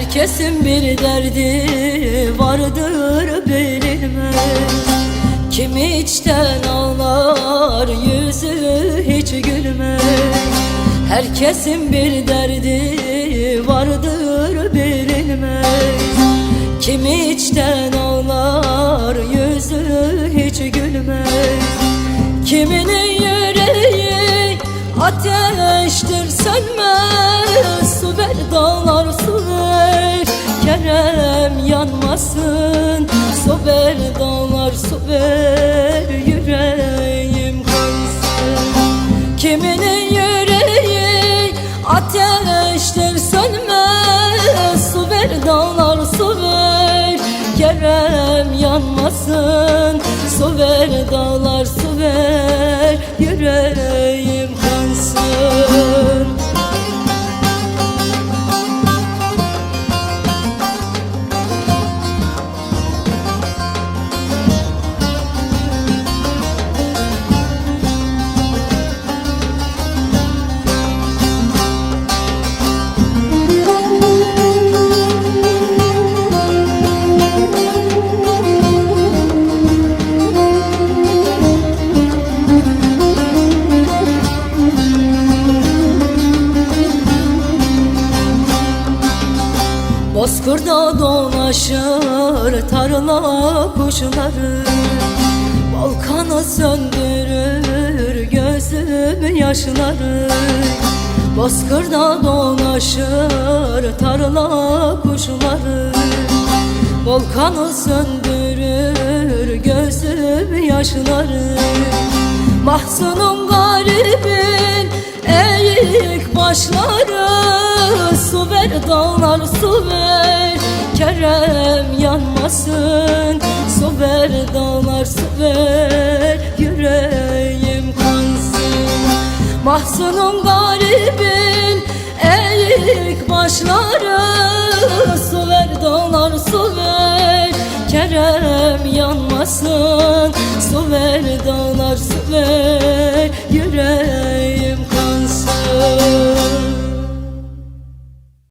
Herkesin bir derdi vardır bilinmez. Kimi içten ağlar yüzü hiç gülmez. Herkesin bir derdi vardır bilinmez. Kimi içten ağlar yüzü hiç gülmez. Kiminin yüreği ateştir sönmez Su ver yanmasın Su ver dağlar su ver Yüreğim kansın Kiminin yüreği ateştir sönmez. Su ver dağlar su ver Kerem yanmasın. Su ver dağlar su ver Yüreğim Bozkırda dolaşır tarla kuşları. Volkanı söndürür gözüm yaşları. Bozkırda dolaşır tarla kuşları. Volkanı söndürür gözüm yaşları. Mahzunum garibin eğik başları Kerem yanmasın. Su ver dağlar su Yüreğim kansın. Mahzunum garibin eğik başları. Su ver dağlar su Kerem yanmasın. Su ver dağlar su